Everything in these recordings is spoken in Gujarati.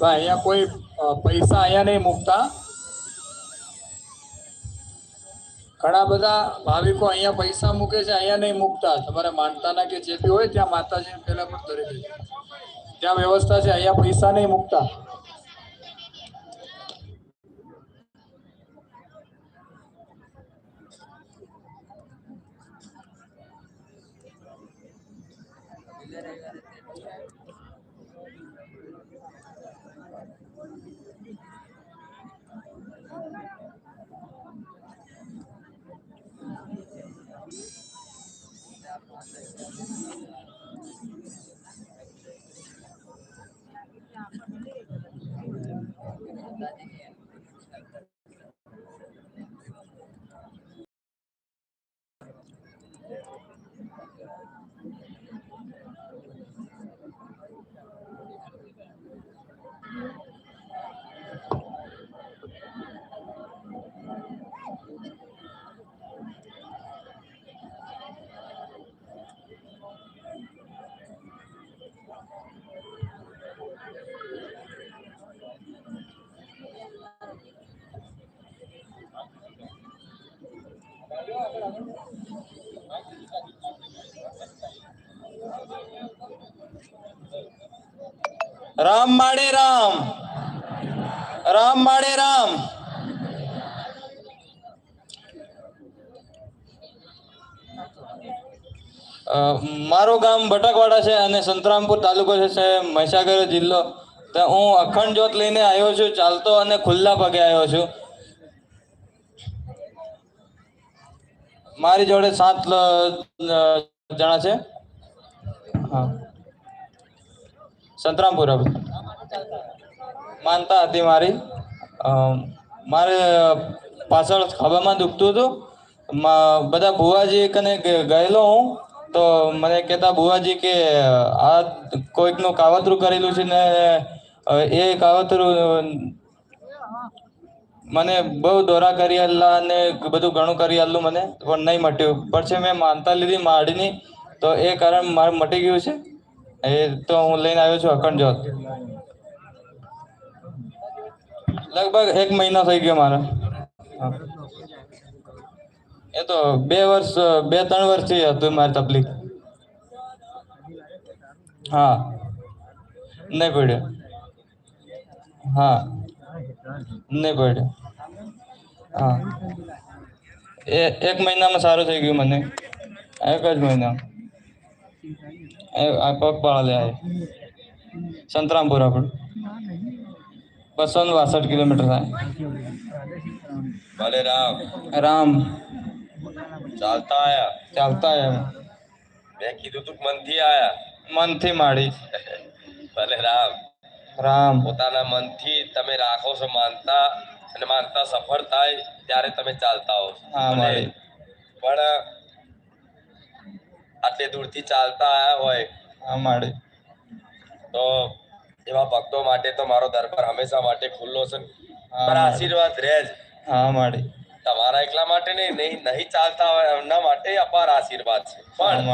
અહીંયા કોઈ પૈસા અહીંયા નહીં મૂકતા. ઘણા બધા ભાવિકો અહીંયા પૈસા મૂકે છે, અહીંયા નહીં મૂકતા. તમારે માનતાના કે જે બી હોય, ત્યાં માતાજી પહેલા પણ ધરી દે ત્યાં વ્યવસ્થા છે, અહીંયા પૈસા નહીં મૂકતા. રામ માડે રામ. રામ માડે રામ. મારું ગામ બટકવાડા છે અને સંતરામપુર તાલુકો છે મહીસાગર જિલ્લો. તો હું અખંડ જ્યોત લઈને આવ્યો છું, ચાલતો અને ખુલ્લા પગે આવ્યો છું. મારી જોડે સાત જણા છે. હા. સંતરામપુર માનતા હતી મારી. મારે પાછળ ખભામાં દુખતું હતું. બધા ભુવાજી કને ગયેલો હું તો મને કહેતા ભુવાજી કે આ કોઈકનું કાવતરું કરેલું છે ને એ કાવતરું મને બહુ દોરા કરી આલ્લા અને બધું ઘણું કરી આલ્લું મને, પણ નહીં મટ્યું. પછી મેં માનતા લીધી માડીની, તો એ કારણ મારે મટી ગયું છે. એ તો હું લઈને આવ્યો છું અખંડ જોત લગભગ એક મહિનો થઈ ગયો મારે. એ તો બે વર્ષ, બે ત્રણ વર્ષથી હતું મારી તકલીફ. હા. નહીં પડ્યો. હા. નહીં પડ્યો. હા એ એક મહિનામાં સારું થઈ ગયું મને એક જ મહિના એ આ પગપાળા લે આવે સંતરામપુર આપણે બસો ને બાસઠ કિલોમીટર થાય ભલે રામ રામ ચાલતા આયા ચાલતા એમ મેં કીધું તું મનથી આયા મનથી માડી ભલે રામ રામ પોતાના મનથી તમે રાખો છો માનતા અને માનતા સફળ થાય ત્યારે તમે ચાલતા હો. પણ આટલે દૂરથી ચાલતા આયા હોય હા તો એવા ભક્તો માટે તો મારો દરબાર હંમેશા માટે ખુલ્લો છે હા, આશીર્વાદ રહે જ. હા માડી તમારા એકલા માટે નહીં નહીં નહીં ચાલતા હોય એમના માટે અપાર આશીર્વાદ છે. પણ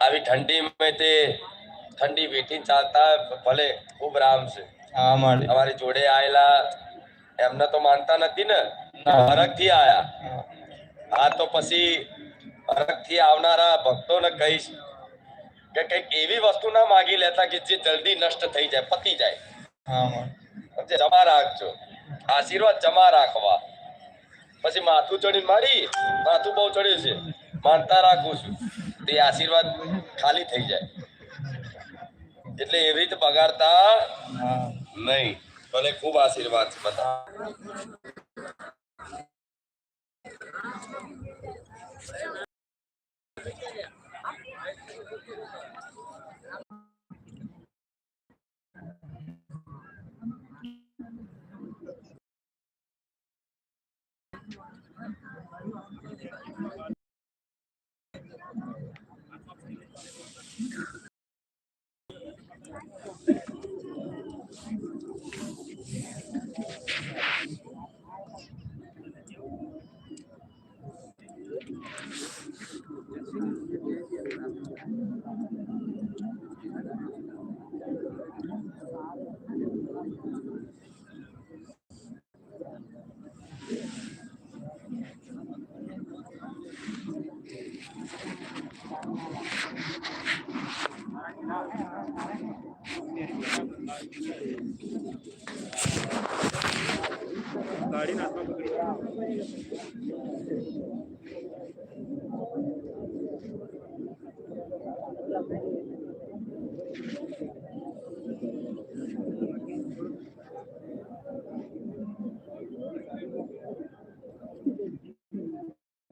આવી ઠંડી મેં તે ઠંડી વેઠી ચાલતા ભલે ખૂબ રામ છે. હા તમારી જોડે આયેલા એમને તો માનતા નથી ને ના. થી આયા. હા. આ તો પછી ફરકથી આવનારા ભક્તોને કહીશ કે કંઈક એવી વસ્તુ ના માગી લેતા કે જે જલ્દી નષ્ટ થઈ જાય પતી જાય? જમા રાખજો. આશીર્વાદ જમા રાખવા. પછી માથું ચડી મારી માથું બહુ ચડ્યું છે. માનતા રાખું છું. તે આશીર્વાદ ખાલી થઈ જાય. એટલે એવી રીતે બગાડતા નહીં. ભલે ખૂબ આશીર્વાદ. છે બધા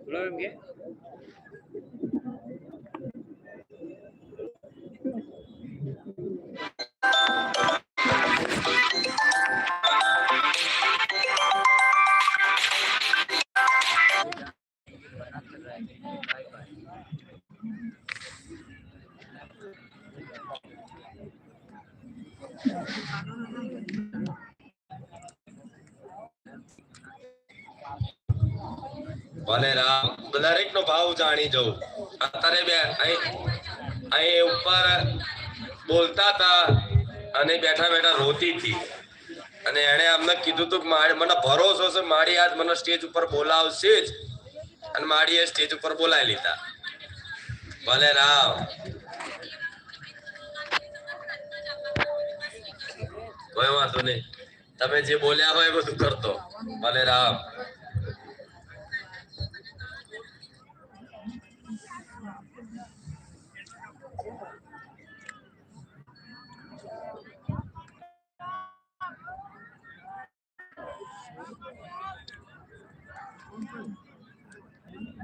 올라온 게 ભલે રામ. દરેક નો ભાવ જાણી જવું. અત્યારે બે અહીં ઉપર બોલતા હતા અને બેઠા બેઠા રોતી હતી. અને એણે અમને કીધું તું મને ભરોસો છે, મારી આજ મને સ્ટેજ ઉપર બોલાવશે જ. અને મારી એ સ્ટેજ ઉપર બોલાવી લીધા. ભલે રામ. કોઈ વાંધો નહીં. તમે જે બોલ્યા હોય એ બધું કરતો. ભલે રામ.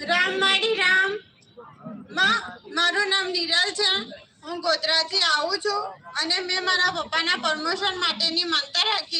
રામ માડી, રામ. માં, મારું નામ નિરલ છે. હું ગોધરાથી આવું છું અને મેં મારા પપ્પાના પ્રમોશન માટેની માનતા રાખી